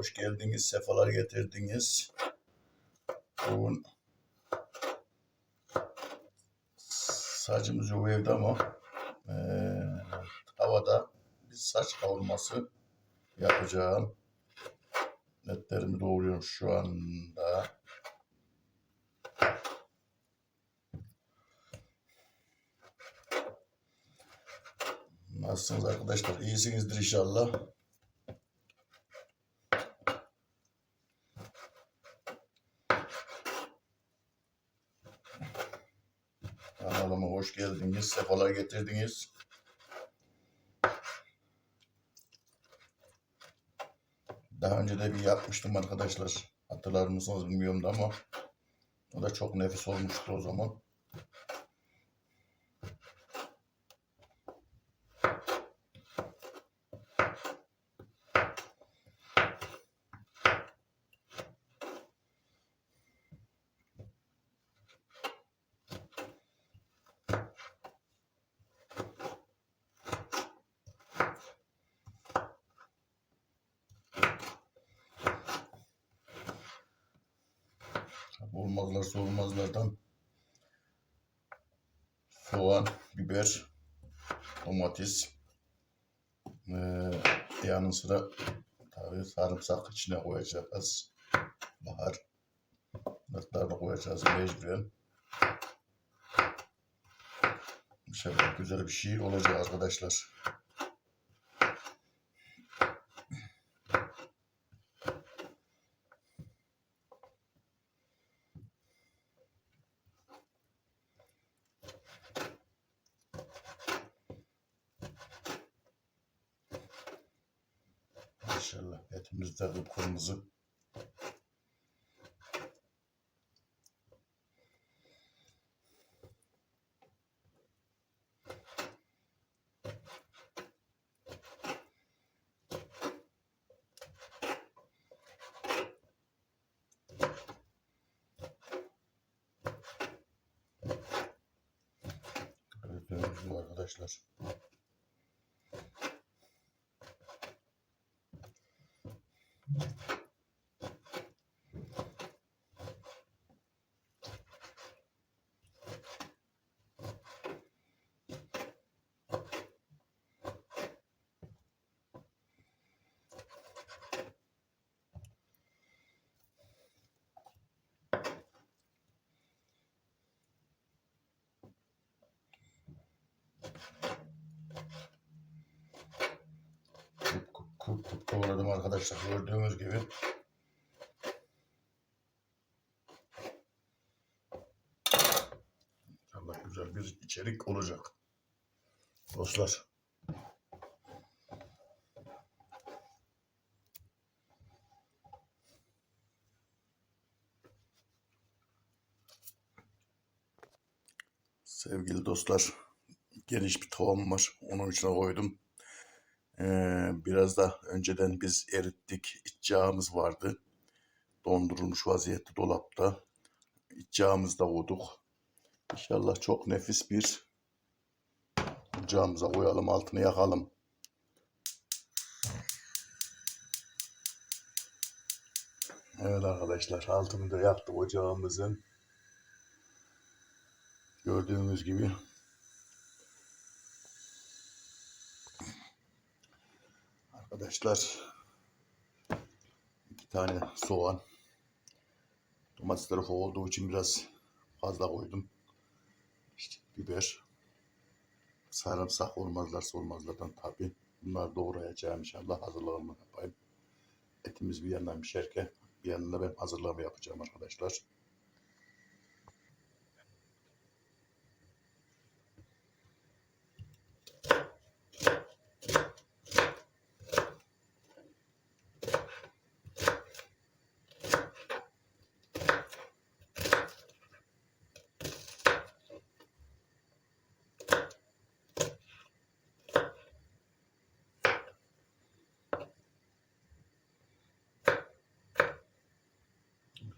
hoş geldiniz, sefalar getirdiniz. Bugün saçımız yok evde ama eee havada bir saç kavurması yapacağım. Netlerimi doğruyorum şu anda. Nasılsınız arkadaşlar? İyisinizdir inşallah. Kanalıma hoş geldiniz, sefalar getirdiniz. Daha önce de bir yapmıştım arkadaşlar. Hatırlar mısınız bilmiyorum da ama o da çok nefis olmuştu o zaman. Olmazlarsa olmazlardan soğan, biber, domates ee, yanı sıra tabii sarımsak içine koyacağız. Bahar. Da koyacağız mecburen. İnşallah güzel bir şey olacak arkadaşlar. İnşallah kıpkırmızı. Gördüğünüz gibi arkadaşlar. Doğradım arkadaşlar gördüğünüz gibi. Allah güzel bir içerik olacak. Dostlar. Sevgili dostlar, geniş bir tavam var. Onun içine koydum. Biraz da önceden biz erittik. İç vardı. Dondurulmuş vaziyette dolapta. İç yağımızı da koyduk. İnşallah çok nefis bir ocağımıza koyalım. Altını yakalım. Evet arkadaşlar altını da yaktık ocağımızın. Gördüğünüz gibi Arkadaşlar iki tane soğan domatesleri ufak olduğu için biraz fazla koydum. İşte biber sarımsak olmazlarsa olmazlardan tabi. Bunları doğrayacağım inşallah hazırlığımı yapayım. Etimiz bir yandan pişerken bir yandan ben hazırlığımı yapacağım arkadaşlar.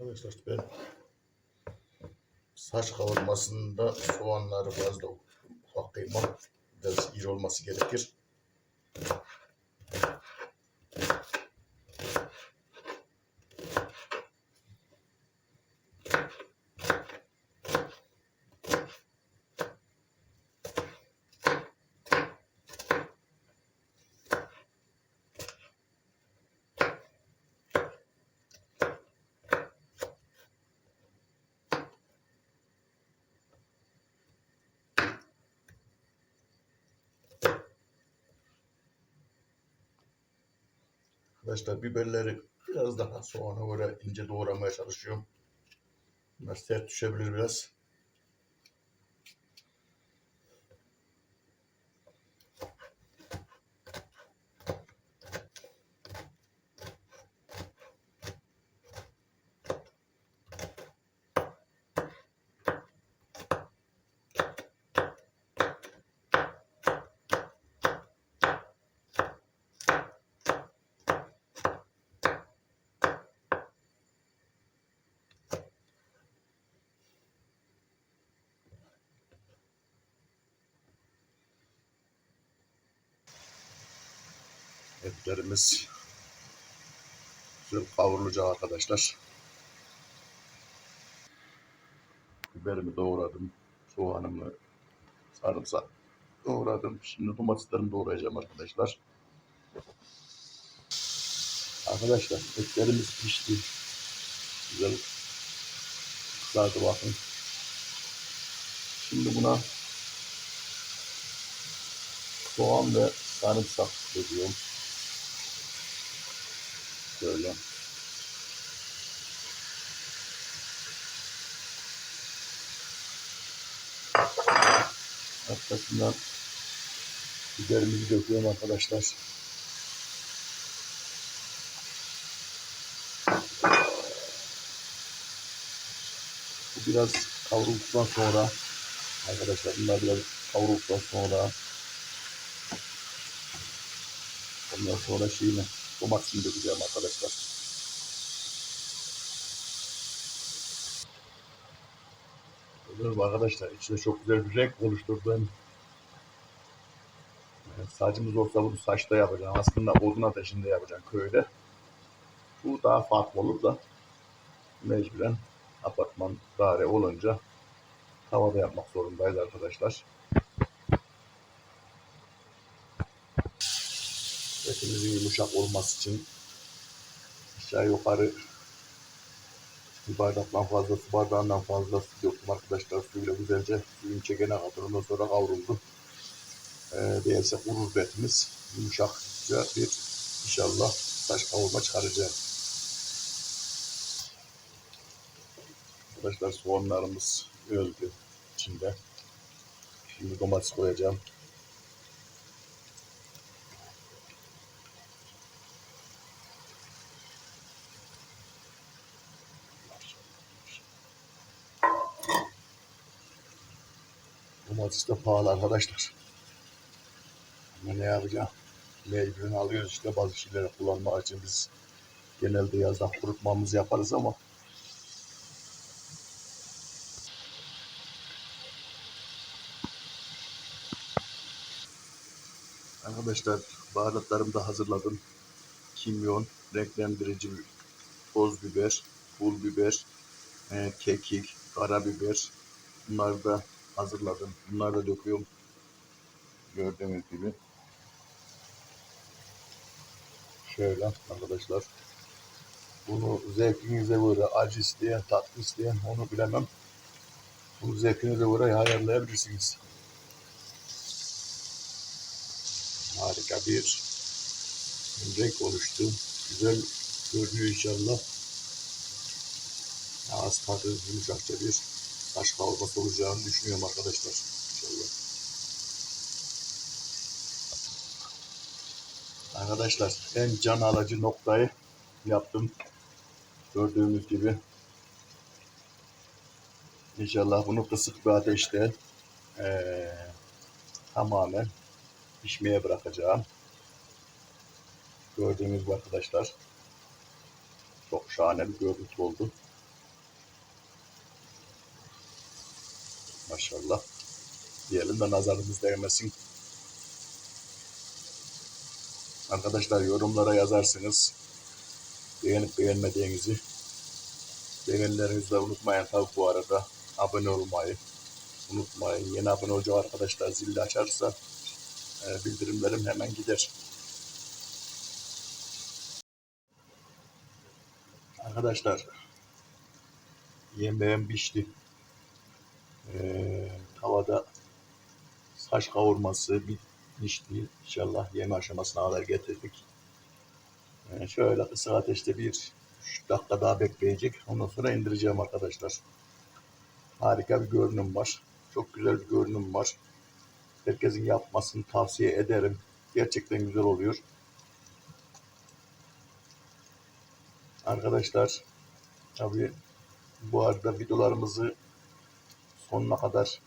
Arkadaşlar ben saç kavurmasında soğanları fazla ufak kıymam. Biraz iri olması gerekir. Arkadaşlar biberleri biraz daha soğana göre ince doğramaya çalışıyorum. Bunlar düşebilir biraz. Etlerimiz güzel kavrulacak arkadaşlar. Biberimi doğradım. Soğanımı, sarımsak doğradım. Şimdi domateslerimi doğrayacağım arkadaşlar. Arkadaşlar etlerimiz pişti. Güzel kızardı bakın. Şimdi buna soğan ve sarımsak döküyorum. Şöyle. Arkasından biberimizi döküyorum arkadaşlar. Bu biraz kavrulduktan sonra arkadaşlar bunlar biraz kavrulduktan sonra ondan sonra şeyini domatesini dökeceğim arkadaşlar. Mü arkadaşlar içinde çok güzel bir renk oluşturdum. Yani saçımız olsa bunu saçta yapacağım. Aslında odun ateşinde yapacağım köyde. Bu daha farklı olur da mecburen apartman daire olunca tavada yapmak zorundayız arkadaşlar. Etimizin yumuşak olması için aşağı yukarı bir bardaktan fazla su bardağından fazla su döktüm arkadaşlar. Suyla güzelce suyun çekene kadar ondan sonra kavruldu. Ee, değilse kurur etimiz. Yumuşakça bir inşallah taş kavurma çıkaracağım. Arkadaşlar soğanlarımız öldü içinde. Şimdi domates koyacağım. Domates de pahalı arkadaşlar. Ama ne yapacağım? Mecburen alıyoruz işte bazı şeyleri kullanmak için biz genelde yazdan kurutmamızı yaparız ama Arkadaşlar baharatlarımı da hazırladım. Kimyon, renklendirici toz biber, pul biber, e, kekik, karabiber. Bunları da hazırladım. Bunları da döküyorum. Gördüğünüz gibi. Şöyle arkadaşlar. Bunu zevkinize göre acı isteyen, tatlı isteyen onu bilemem. Bunu zevkinize göre ayarlayabilirsiniz. Harika bir renk oluştu. Güzel görünüyor inşallah. Az tadı yumuşakça bir taş kavurması olacağını düşünüyorum arkadaşlar. İnşallah. Arkadaşlar en can alıcı noktayı yaptım. Gördüğünüz gibi. İnşallah bunu kısık bir ateşte eee, tamamen pişmeye bırakacağım. Gördüğünüz gibi arkadaşlar. Çok şahane bir görüntü oldu. Maşallah. Diyelim de nazarımız değmesin. Arkadaşlar yorumlara yazarsınız. Beğenip beğenmediğinizi. Beğenilerinizi de unutmayın tabi bu arada. Abone olmayı unutmayın. Yeni abone olacak arkadaşlar zilli açarsa e, bildirimlerim hemen gider. Arkadaşlar yemeğim pişti. Ee, tavada saç kavurması bitmişti. İnşallah yeme aşamasına kadar getirdik. Ee, şöyle kısık ateşte bir 3 dakika daha bekleyecek. Ondan sonra indireceğim arkadaşlar. Harika bir görünüm var. Çok güzel bir görünüm var. Herkesin yapmasını tavsiye ederim. Gerçekten güzel oluyor. Arkadaşlar tabii bu arada videolarımızı sonuna kadar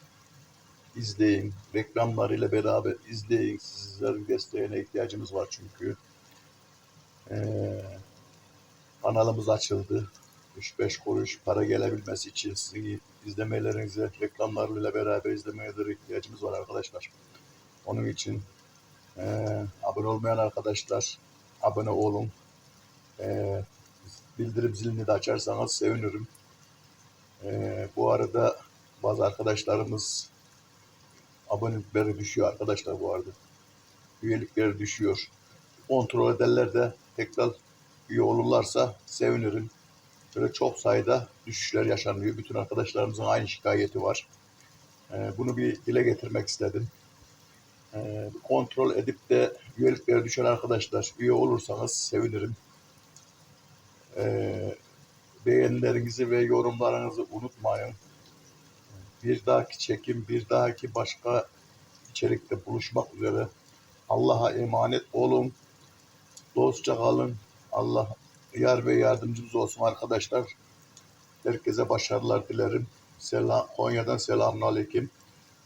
izleyin. Reklamlarıyla beraber izleyin. Sizlerin desteğine ihtiyacımız var çünkü. Ee, kanalımız açıldı. 3-5 kuruş para gelebilmesi için sizin izlemelerinize, reklamlarıyla beraber izlemelere ihtiyacımız var arkadaşlar. Onun için ee, abone olmayan arkadaşlar abone olun. Ee, bildirim zilini de açarsanız sevinirim. Ee, bu arada bazı arkadaşlarımız abonelikleri düşüyor arkadaşlar bu arada. Üyelikleri düşüyor. Kontrol ederler de tekrar üye olurlarsa sevinirim. Böyle çok sayıda düşüşler yaşanıyor. Bütün arkadaşlarımızın aynı şikayeti var. Ee, bunu bir dile getirmek istedim. Ee, kontrol edip de üyelikleri düşen arkadaşlar üye olursanız sevinirim. Ee, beğenilerinizi ve yorumlarınızı unutmayın. Bir dahaki çekim, bir dahaki başka içerikte buluşmak üzere. Allah'a emanet olun. Dostça kalın. Allah yar ve yardımcımız olsun arkadaşlar. Herkese başarılar dilerim. Selam, Konya'dan selamun aleyküm.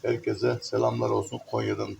Herkese selamlar olsun Konya'dan.